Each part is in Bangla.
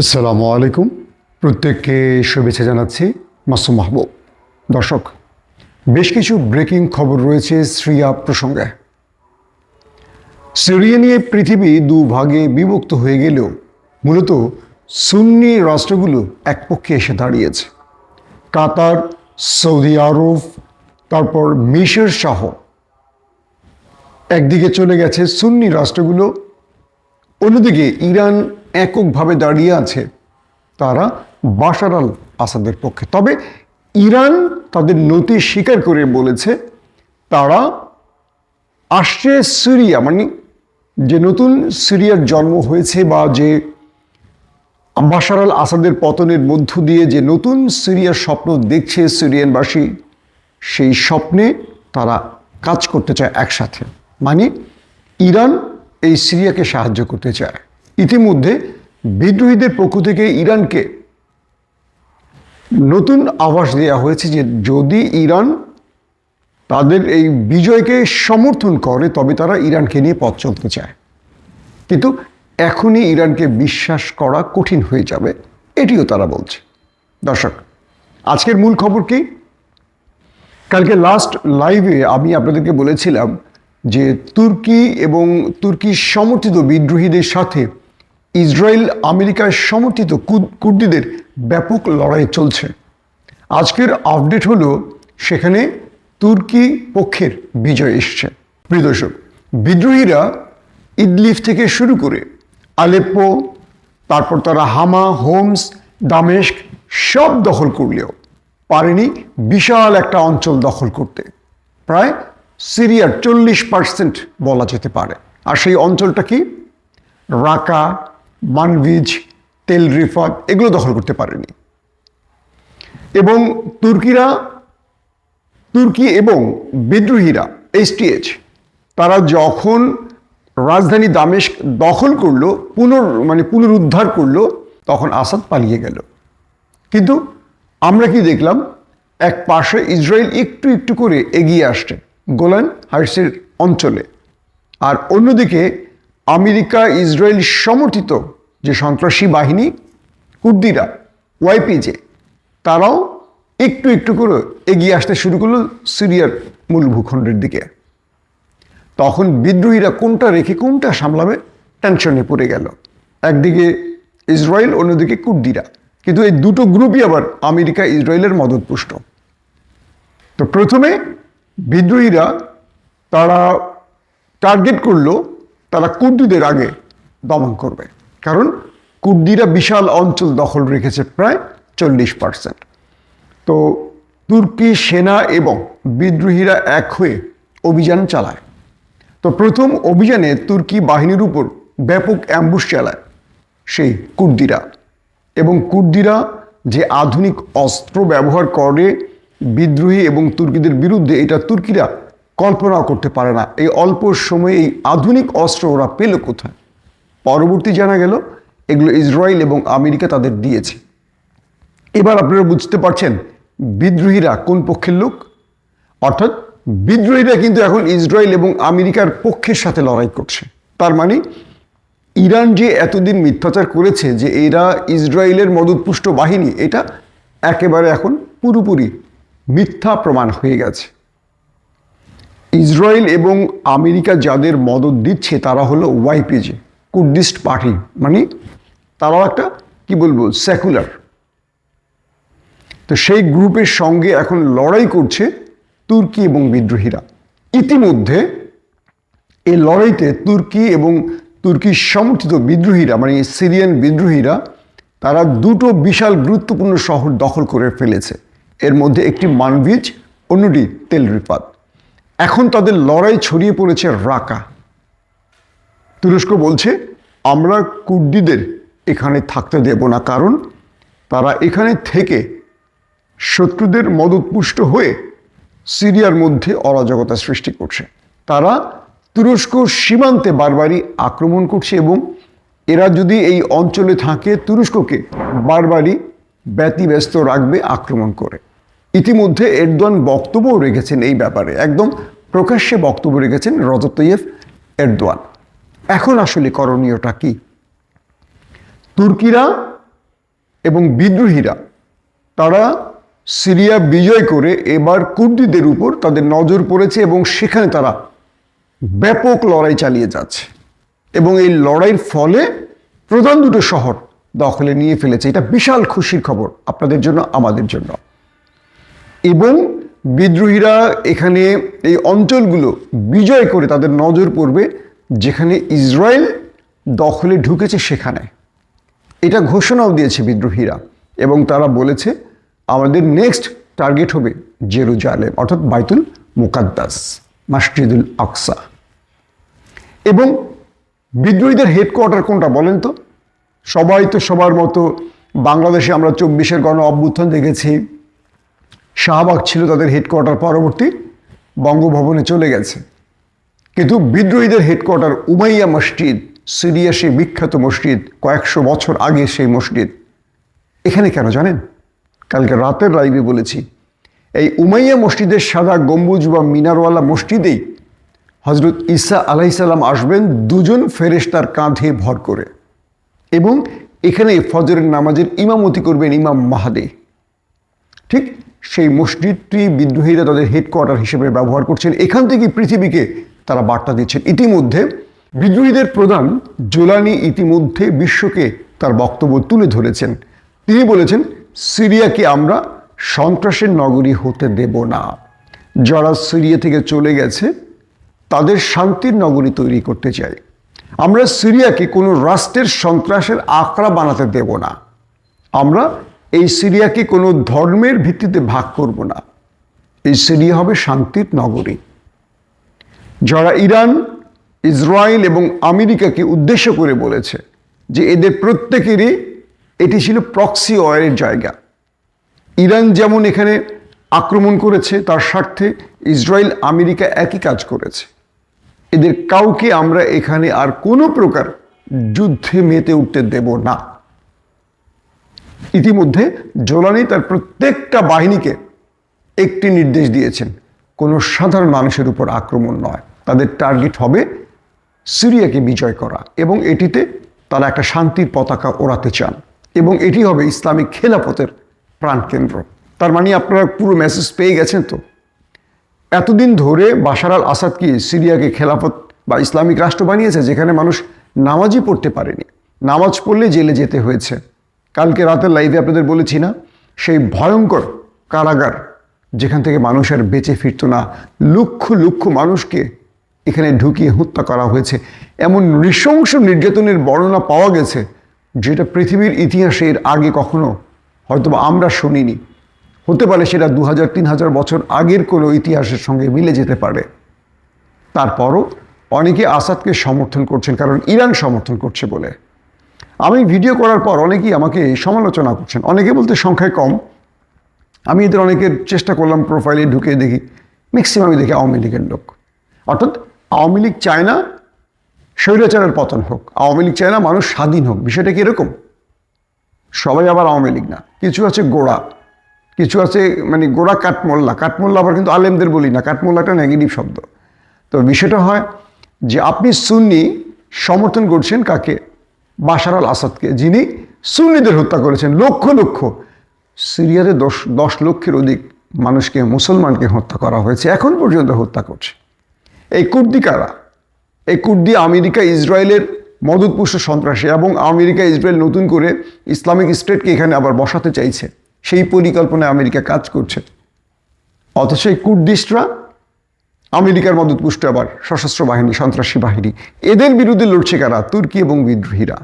আসসালামু আলাইকুম। প্রত্যেককে শুভেচ্ছা জানাচ্ছি মাসুম মাহবুব। দর্শক, বেশ কিছু ব্রেকিং খবর রয়েছে সিরিয়া প্রসঙ্গে। সিরিয়া নিয়ে পৃথিবী দুভাগে বিভক্ত হয়ে গেলেও মূলত সুন্নি রাষ্ট্রগুলো এক পক্ষে এসে দাঁড়িয়েছে। কাতার, সৌদি আরব, তারপর মিশর সহ। একদিকে চলে গেছে সুন্নি রাষ্ট্রগুলো, অন্যদিকে ইরান এককভাবে দাঁড়িয়ে আছে তারা বাশার আল আসাদের পক্ষে। তবে ইরান তাদের নতি স্বীকার করে বলেছে, তারা আসছে সিরিয়া মানে যে নতুন সিরিয়ার জন্ম হয়েছে বা যে বাশার আল আসাদের পতনের মধ্য দিয়ে যে নতুন সিরিয়ার স্বপ্ন দেখছে সিরিয়ানবাসী, সেই স্বপ্নে তারা কাজ করতে চায় একসাথে। মানে ইরান এই সিরিয়াকে সাহায্য করতে চায়। ইতিমধ্যে বিদ্রোহীদের পক্ষ থেকে ইরানকে নতুন আভাস দেওয়া হয়েছে যে যদি ইরান তাদের এই বিজয়কে সমর্থন করে, তবে তারা ইরানকে নিয়ে পথ চলতে চায়। কিন্তু এখনই ইরানকে বিশ্বাস করা কঠিন হয়ে যাবে, এটিও তারা বলছে। দর্শক, আজকের মূল খবর কি? কালকে লাস্ট লাইভে আমি আপনাদেরকে বলেছিলাম যে তুর্কি এবং তুর্কি সমর্থিত বিদ্রোহীদের সাথে ইসরায়েল আমেরিকায় সমর্থিত কুর্দিদের ব্যাপক লড়াই চলছে। আজকের আপডেট হলো, সেখানে তুর্কি পক্ষের বিজয় এসছে। প্রিয় দর্শক, বিদ্রোহীরা ইদলিফ থেকে শুরু করে আলেপ্পো, তারপর তারা হামা, হোমস, দামেস্ক সব দখল করলেও পারেনি বিশাল একটা অঞ্চল দখল করতে। প্রায় সিরিয়ার চল্লিশ পার্সেন্ট বলা যেতে পারে। আর সেই অঞ্চলটা কি? রাকা মানভিজ তেল রিফাত এগুলো দখল করতে পারেনি। এবং তুর্কিরা, তুর্কি এবং বিদ্রোহীরা এসটিএইচ তারা যখন রাজধানী দামেশ দখল করল, পুনর মানে পুনরুদ্ধার করল, তখন আসাদ পালিয়ে গেল। কিন্তু আমরা কি দেখলাম? এক পাশে ইসরায়েল একটু একটু করে এগিয়ে আসছে গোলান হাইটসের অঞ্চলে। আর অন্যদিকে আমেরিকা, ইসরায়েল সমর্থিত যে সন্ত্রাসী বাহিনী কুর্দিরা, ওয়াইপিজে, তারাও একটু একটু করে এগিয়ে আসতে শুরু করল সিরিয়ার মূল ভূখণ্ডের দিকে। তখন বিদ্রোহীরা কোনটা রেখে কোনটা সামলাবে টেনশনে পড়ে গেল। একদিকে ইসরায়েল, অন্যদিকে কুর্দিরা। কিন্তু এই দুটো গ্রুপই আবার আমেরিকা, ইসরায়েলের মদতপুষ্ট। তো প্রথমে বিদ্রোহীরা তারা টার্গেট করল তারা কুর্দিদের আগে দমন করবে। কারণ কুর্দিরা বিশাল অঞ্চল দখল রেখেছে প্রায় চল্লিশ পার্সেন্ট তো তুর্কি সেনা এবং বিদ্রোহীরা এক হয়ে অভিযান চালায়। তো প্রথম অভিযানে তুর্কি বাহিনীর উপর ব্যাপক অ্যাম্বুশ চালায় সেই কুর্দিরা। এবং কুর্দিরা যে আধুনিক অস্ত্র ব্যবহার করে বিদ্রোহী এবং তুর্কিদের বিরুদ্ধে, এটা তুর্কিরা কল্পনাও করতে পারে না। এই অল্প সময়ে এই আধুনিক অস্ত্র ওরা পেল কোথায়? পরবর্তী জানা গেল, এগুলো ইসরায়েল এবং আমেরিকা তাদের দিয়েছে। এবার আপনারা বুঝতে পারছেন, বিদ্রোহীরা কোন পক্ষের লোক? অর্থাৎ বিদ্রোহীরা কিন্তু এখন ইসরায়েল এবং আমেরিকার পক্ষের সাথে লড়াই করছে। তার মানে ইরান যে এতদিন মিথ্যাচার করেছে যে এরা ইসরায়েলের মদতপুষ্ট বাহিনী, এটা একেবারে এখন পুরোপুরি মিথ্যা প্রমাণ হয়ে গেছে। ইসরায়েল এবং আমেরিকা যাদের মদত দিচ্ছে তারা হলো ওয়াইপিজে কুর্দিস্ট পার্টি। মানে তারাও একটা, কি বলব সেকুলার তো সেই গ্রুপের সঙ্গে এখন লড়াই করছে তুর্কি এবং বিদ্রোহীরা। ইতিমধ্যে এই লড়াইতে তুর্কি এবং তুর্কি সমর্থিত বিদ্রোহীরা মানে সিরিয়ান বিদ্রোহীরা, তারা দুটো বিশাল গুরুত্বপূর্ণ শহর দখল করে ফেলেছে। এর মধ্যে একটি মানভিজ, অন্যটি তেল রিপাত এখন তাদের লড়াই ছড়িয়ে পড়েছে রাকা। তুরস্ক বলছে, আমরা কুর্দিদের এখানে থাকতে দেব না, কারণ তারা এখানে থেকে শত্রুদের মদতপুষ্ট হয়ে সিরিয়ার মধ্যে অরাজকতা সৃষ্টি করছে। তারা তুরস্ক সীমান্তে বারবারই আক্রমণ করছে এবং এরা যদি এই অঞ্চলে থাকে, তুরস্ককে বারবারই ব্যতিব্যস্ত রাখবে, আক্রমণ করে। ইতিমধ্যে এরদোয়ান বক্তব্যও রেখেছেন এই ব্যাপারে। একদম প্রকাশ্যে বক্তব্য রেখেছেন রজব তৈয়ব এরদোয়ান। এখন আসলে করণীয়টা কি? তুর্কিরা এবং বিদ্রোহীরা, তারা সিরিয়া বিজয় করে এবার কুর্দিদের উপর তাদের নজর পড়েছে এবং সেখানে তারা ব্যাপক লড়াই চালিয়ে যাচ্ছে এবং এই লড়াইয়ের ফলে প্রধান দুটো শহর দখলে নিয়ে ফেলেছে। এটা বিশাল খুশির খবর আপনাদের জন্য, আমাদের জন্য। এবং বিদ্রোহীরা এখানে এই অঞ্চলগুলো বিজয় করে তাদের নজর পড়বে যেখানে ইসরায়েল দখলে ঢুকেছে সেখানে। এটা ঘোষণাও দিয়েছে বিদ্রোহীরা এবং তারা বলেছে, আমাদের নেক্সট টার্গেট হবে জেরুজালেম অর্থাৎ বাইতুল মুকাদ্দাস, মাসজিদুল আকসা। এবং বিদ্রোহীদের হেডকোয়ার্টার কোনটা বলেন তো? সবাই তো সবার মতো বাংলাদেশে আমরা চব্বিশের গণ অভ্যুত্থান দেখেছি। শাহবাগ ছিল তাদের হেডকোয়ার্টার পরবর্তী বঙ্গভবনে চলে গেছে। কিন্তু বিদ্রোহীদের হেডকোয়ার্টার উমাইয়া মসজিদ, সিরিয়া সেই বিখ্যাত মসজিদ, কয়েকশো বছর আগে সেই মসজিদ। এখানে কেন জানেন? কালকে রাতের লাইভে বলেছি। এই উমাইয়া মসজিদের সাদা গম্বুজ বা মিনারওয়ালা মসজিদেই হজরত ঈসা আলাইসাল্লাম আসবেন দুজন ফেরেশতার কাঁধে ভর করে। এবং এখানে ফজরের নামাজের ইমামতি করবেন ইমাম মাহাদে। ঠিক সেই মসজিদটি বিদ্রোহীরা তাদের হেডকোয়ার্টার হিসেবে ব্যবহার করছেন। এখান থেকে পৃথিবীকে তারা বার্তা দিচ্ছেন। ইতিমধ্যে বিদ্রোহীদের প্রধান জোলানি ইতিমধ্যে বিশ্বকে তার বক্তব্য তুলে ধরেছেন। তিনি বলেছেন, সিরিয়াকে আমরা সন্ত্রাসের নগরী হতে দেব না। যারা সিরিয়া থেকে চলে গেছে, তাদের শান্তির নগরী তৈরি করতে চাই। আমরা সিরিয়াকে কোনো রাষ্ট্রের সন্ত্রাসের আঁকড়া বানাতে দেব না। আমরা এই সিরিয়াকে কোনো ধর্মের ভিত্তিতে ভাগ করব না। এই সিরিয়া হবে শান্তির নগরী। যারা ইরান, ইসরায়েল এবং আমেরিকাকে উদ্দেশ্য করে বলেছে যে এদের প্রত্যেকেরই এটি ছিল প্রক্সি ওয়ারের জায়গা। ইরান যেমন এখানে আক্রমণ করেছে, তার স্বার্থে ইসরায়েল, আমেরিকা একই কাজ করেছে। এদের কাউকে আমরা এখানে আর কোনো প্রকার যুদ্ধে মেতে উঠতে দেব না। ইতিমধ্যে জোলানি তার প্রত্যেকটা বাহিনীকে একটি নির্দেশ দিয়েছেন। কোনো সাধারণ মানুষের উপর আক্রমণ নয়। তাদের টার্গেট হবে সিরিয়াকে বিজয় করা এবং এটিতে তারা একটা শান্তির পতাকা ওড়াতে চান এবং এটি হবে ইসলামিক খেলাফতের প্রাণকেন্দ্র। তার মানে আপনারা পুরো মেসেজ পেয়ে গেছেন তো? এতদিন ধরে বাশার আল আসাদ কি সিরিয়াকে খেলাফত বা ইসলামিক রাষ্ট্র বানিয়েছে যেখানে মানুষ নামাজই পড়তে পারেনি? নামাজ পড়লে জেলে যেতে হয়েছে। কালকে রাতের লাইভে আপনাদের বলেছি না, সেই ভয়ঙ্কর কারাগার যেখান থেকে মানুষ আর বেঁচে ফিরত না, লক্ষ লক্ষ মানুষকে এখানে ঢুকিয়ে হত্যা করা হয়েছে। এমন নৃশংস নির্যাতনের বর্ণনা পাওয়া গেছে, যেটা পৃথিবীর ইতিহাসে এর আগে কখনো হয়তো আমরা শুনিনি। হতে পারে সেটা দু হাজার তিন হাজার বছর আগের কোনো ইতিহাসের সঙ্গে মিলে যেতে পারে। তারপরও অনেকে আসাদকে সমর্থন করছেন, কারণ ইরান সমর্থন করছে বলে। আমি ভিডিও করার পর অনেকেই আমাকে সমালোচনা করছেন। অনেকে বলতে সংখ্যায় কম। আমি এদের অনেকের চেষ্টা করলাম প্রোফাইলে ঢুকে দেখি। ম্যাক্সিমামই দেখি আওয়ামী লীগের লোক। অর্থাৎ আওয়ামী লীগ চায় না স্বৈরাচারের পতন হোক। আওয়ামী লীগ চায় না মানুষ স্বাধীন হোক। বিষয়টা কি এরকম? সবাই আবার আওয়ামী লীগ না। কিছু আছে গোড়া। কিছু আছে মানে গোড়া কাঠমোল্লা। কাঠমোল্লা আবার কিন্তু আলেমদের বলি না। কাঠমোল্লা একটা নেগেটিভ শব্দ। তো বিষয়টা হয় যে আপনি সুন্নি সমর্থন করছেন কাকে? বাশার আল আসাদকে, যিনি সুন্নিদের হত্যা করেছেন, লক্ষ লক্ষ। সিরিয়াতে দশ দশ লক্ষের অধিক মানুষকে, মুসলমানকে হত্যা করা হয়েছে, এখন পর্যন্ত হত্যা করছে। এই কুর্দি কারা? এই কুর্দি আমেরিকা, ইসরায়েলের মদতপুষ্ট সন্ত্রাসী এবং আমেরিকা, ইসরায়েল নতুন করে ইসলামিক স্টেটকে এখানে আবার বসাতে চাইছে। সেই পরিকল্পনায় আমেরিকা কাজ করছে। অথচ এই কুর্দিস্টরা আমেরিকার মদত মদতপুষ্ট আবার সশস্ত্র বাহিনী, সন্ত্রাসী বাহিনী। এদের বিরুদ্ধে লড়ছে কারা? তুর্কি এবং বিদ্রোহীরা।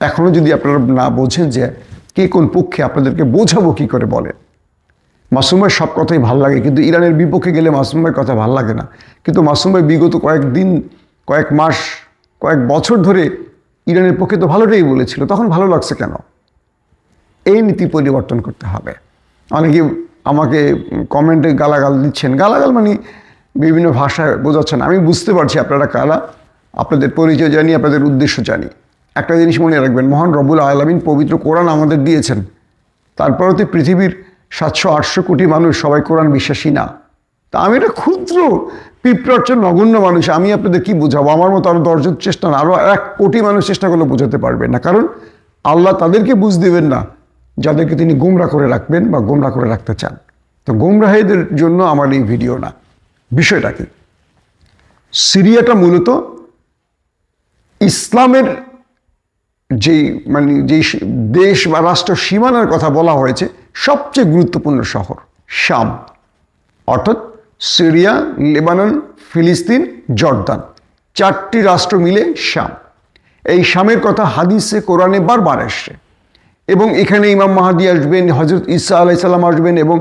এখনও যদি আপনারা না বোঝেন যে কে কোন পক্ষে, আপনাদেরকে বোঝাবো কি করে বলেন মাসুম ভাই সব কথাই ভালো লাগে, কিন্তু ইরানের বিপক্ষে গেলে মাসুম ভাইয়ের কথা ভালো লাগে না। কিন্তু মাসুম ভাই বিগত কয়েকদিন, কয়েক মাস, কয়েক বছর ধরে ইরানের পক্ষে তো ভালোটাই বলেছিল, তখন ভালো লাগছে কেন? এই নীতি পরিবর্তন করতে হবে। অনেকে আমাকে কমেন্টে গালাগাল দিচ্ছেন। গালাগাল মানে বিভিন্ন ভাষায় বোঝাচ্ছেন। আমি বুঝতে পারছি আপনারা কারা, আপনাদের পরিচয় জানি, আপনাদের উদ্দেশ্য জানি। একটা জিনিস মনে রাখবেন, মহান রবুল আলমিন পবিত্র কোরআন আমাদের দিয়েছেন। তারপরেও তো পৃথিবীর সাতশো, আটশো কোটি মানুষ সবাই কোরআন বিশ্বাসী না। তা আমি একটা ক্ষুদ্র, পিঁপড়ার নগণ্য মানুষ, আমি আপনাদের কি বোঝাবো? আমার মতো আরও দশজন চেষ্টা না আরও এক কোটি মানুষ চেষ্টা করলে বোঝাতে পারবেন না। কারণ আল্লাহ তাদেরকে বুঝ দেবেন না, যাদেরকে তিনি গোমরা করে রাখবেন বা গোমরা করে রাখতে চান। তো গোমরাহেদের জন্য আমার এই ভিডিও না। বিষয়টা কি সিরিয়াটা মূলত ইসলামের যেই মানে যেই দেশ বা রাষ্ট্র সীমানার কথা বলা হয়েছে, সবচেয়ে গুরুত্বপূর্ণ শহর শাম। অর্থাৎ সিরিয়া, লেবানন, ফিলিস্তিন, জর্দান, চারটি রাষ্ট্র মিলে শাম। এই শামের কথা হাদিসে, কোরআনে বারবার আসছে এবং এখানে ইমাম মাহাদি আসবেন হজরত ঈসা আলাইসাল্লাম আসবেন এবং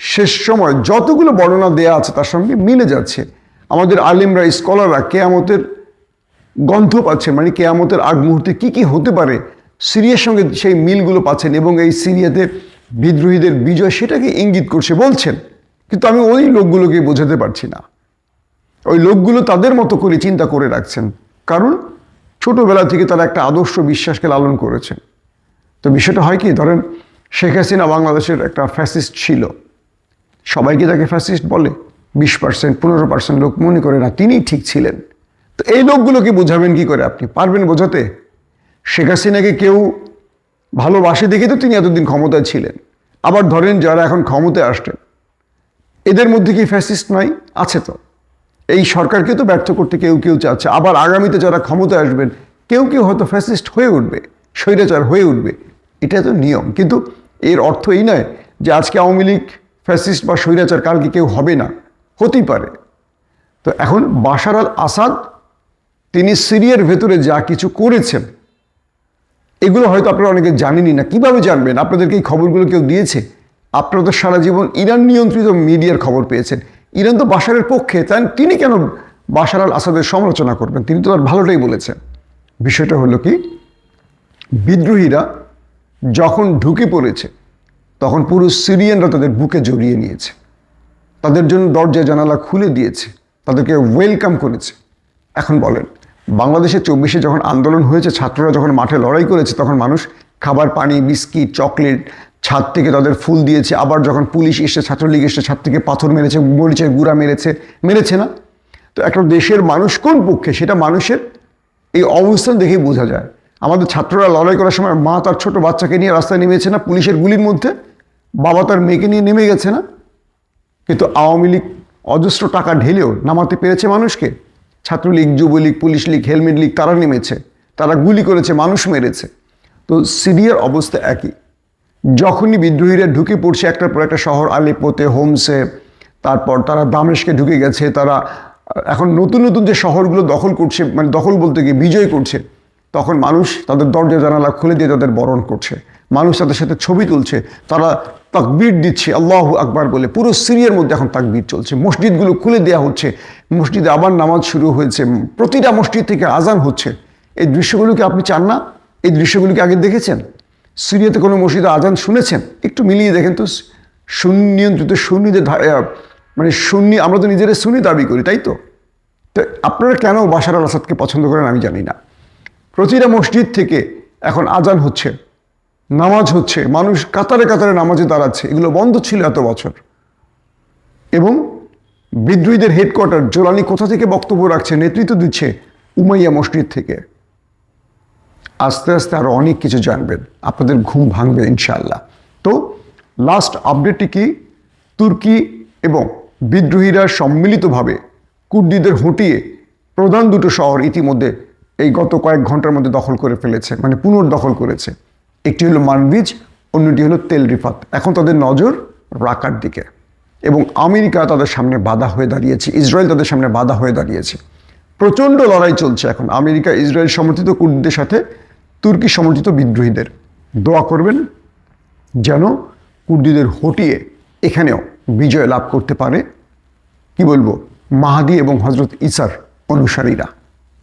শেষ সময় যতগুলো বর্ণনা দেয়া আছে তার সঙ্গে মিলে যাচ্ছে। আমাদের আলিমরা, স্কলাররা কেয়ামতের গন্ধ পাচ্ছেন মানে কেয়ামতের আগ মুহূর্তে কী কী হতে পারে, সিরিয়ার সঙ্গে সেই মিলগুলো পাচ্ছেন এবং এই সিরিয়াতে বিদ্রোহীদের বিজয় সেটাকে ইঙ্গিত করছে, বলছেন। কিন্তু আমি ওই লোকগুলোকে বোঝাতে পারছি না। ওই লোকগুলো তাদের মতো করে চিন্তা করে রাখছেন। কারণ ছোটবেলা থেকে তারা একটা আদর্শ বিশ্বাসকে লালন করেছেন তো বিষয়টা হয় কি, ধরেন শেখ হাসিনা বাংলাদেশের একটা ফ্যাসিস্ট ছিল। সবাইকে তাকে ফ্যাসিস্ট বলে, বিশ পার্সেন্ট পনেরো পার্সেন্ট লোক মনে করে না তিনিই ঠিক ছিলেন। তো এই লোকগুলোকে বোঝাবেন কি করে আপনি? পারবেন বোঝাতে? শেখ হাসিনাকে কেউ ভালোবাসে দেখে তো তিনি এতদিন ক্ষমতায় ছিলেন। আবার ধরেন যারা এখন ক্ষমতায় আসছেন, এদের মধ্যে কি ফ্যাসিস্ট নাই? আছে তো। এই সরকারকে তো ব্যর্থ করতে কেউ কেউ চাচ্ছে। আবার আগামীতে যারা ক্ষমতায় আসবেন, কেউ কেউ হয়তো ফ্যাসিস্ট হয়ে উঠবে, স্বৈরাচার হয়ে উঠবে। এটা তো নিয়ম। কিন্তু এর অর্থ এই নয় যে আজকে আওয়ামী লীগ ফ্যাসিস্ট বা স্বৈরাচার কালকে কেউ হবে না? হতেই পারে। তো এখন বাশার আল আসাদ, তিনি সিরিয়ার ভেতরে যা কিছু করেছেন, এগুলো হয়তো আপনারা অনেকে জানেনই না। কীভাবে জানবেন? আপনাদেরকে এই খবরগুলো কেউ দিয়েছে? আপনারা তো সারা জীবন ইরান নিয়ন্ত্রিত মিডিয়ার খবর পেয়েছেন। ইরান তো বাশারের পক্ষে তাই তিনি কেন বাশার আল আসাদের সমালোচনা করবেন? তিনি তো তার ভালোটাই বলেছেন। বিষয়টা হলো কি? বিদ্রোহীরা যখন ঢুকে পড়েছে তখন পুরো সিরিয়ানরা তাদের বুকে জড়িয়ে নিয়েছে। তাদের জন্য দরজা জানালা খুলে দিয়েছে। তাদেরকে ওয়েলকাম করেছে। এখন বলেন, বাংলাদেশে চব্বিশে যখন আন্দোলন হয়েছে, ছাত্ররা যখন মাঠে লড়াই করেছে, তখন মানুষ খাবার, পানি, বিস্কিট, চকলেট, ছাদ থেকে তাদের ফুল দিয়েছে। আবার যখন পুলিশ এসে ছাত্রলীগ এসে ছাদ থেকে পাথর মেরেছে, মরিচের গুঁড়া মেরেছে মেরেছে না? তো একটা দেশের মানুষ কোন পক্ষে? সেটা মানুষের এই অবস্থান দেখেই বোঝা যায়। আমাদের ছাত্ররা লড়াই করার সময় মা তার ছোট বাচ্চাকে নিয়ে রাস্তায় নেমেছে না, পুলিশের গুলির মধ্যে। বাবা তার মেয়েকে নিয়ে নেমে গেছে না। কিন্তু আওয়ামী লীগ অজস্র টাকা ঢেলেও নামাতে পেরেছে মানুষকে। Chhatra League, Jubo League police league helmet league, তারা নেমেছে। তারা গুলি করেছে, মানুষ মেরেছে। তো সিরিয়ার অবস্থা একই। যখনই বিদ্রোহীরা ঢুকে পড়ছে একটার পর একটা শহর, আলেপোতে, হোমসে, তারপর তারা দামেশকে ঢুকে গেছে, তারা, এখন নতুন নতুন যে শহরগুলো দখল করছে মানে দখল বলতে গিয়ে বিজয় করছে তখন মানুষ তাদের দরজা জানালা খুলে দিয়ে তাদের বরণ করছে। মানুষ তাদের সাথে ছবি তুলছে, তারা তাকবির দিচ্ছে, আল্লাহ আকবার বলে। পুরো সিরিয়ার মধ্যে এখন তাকবীর চলছে। মসজিদগুলো খুলে দেওয়া হচ্ছে। মসজিদে আবার নামাজ শুরু হয়েছে। প্রতিটা মসজিদ থেকে আজান হচ্ছে। এই দৃশ্যগুলোকে আপনি চান না? এই দৃশ্যগুলোকে আগে দেখেছেন? সিরিয়াতে কোনো মসজিদে আজান শুনেছেন? একটু মিলিয়ে দেখেন তো। সুনিয়ন্ত্রিত সুন্নিদের মানে সুন্নি আমরা তো নিজেরা সুনি দাবি করি, তাই তো? তো আপনারা কেন বাশার আল আসাদকে পছন্দ করেন আমি জানি না। প্রতিটা মসজিদ থেকে এখন আজান হচ্ছে, নামাজ হচ্ছে, মানুষ কাতারে কাতারে নামাজে দাঁড়াচ্ছে, এগুলো বন্ধ ছিল এত বছর। এবং বিদ্রোহীদের হেডকোয়ার্টার জোলানি কোথা থেকে বক্তব্য রাখছে, নেতৃত্ব দিচ্ছে উমাইয়া মসজিদ থেকে। আস্তে আস্তে আরও অনেক কিছু জানবেন, আপনাদের ঘুম ভাঙবে ইনশাআল্লাহ। তো লাস্ট আপডেটটি কি? তুর্কি এবং বিদ্রোহীরা সম্মিলিতভাবে কুর্দিদের হটিয়ে প্রধান দুটো শহর ইতিমধ্যে এই গত কয়েক ঘণ্টার মধ্যে দখল করে ফেলেছে মানে পুনর্দখল করেছে। একটি হলো মানবিজ, অন্যটি হলো তেল রিফাত। এখন তাদের নজর রাকার দিকে। এবং আমেরিকা তাদের সামনে বাধা হয়ে দাঁড়িয়েছে, ইসরায়েল তাদের সামনে বাধা হয়ে দাঁড়িয়েছে। প্রচণ্ড লড়াই চলছে এখন। আমেরিকা, ইসরায়েল সমর্থিত কুর্দিদের সাথে, তুর্কি সমর্থিত বিদ্রোহীদের। দোয়া করবেন যেন কুর্দিদের হটিয়ে এখানেও বিজয় লাভ করতে পারে, কি বলব, মাহাদি এবং হজরত ইসার অনুসারীরা।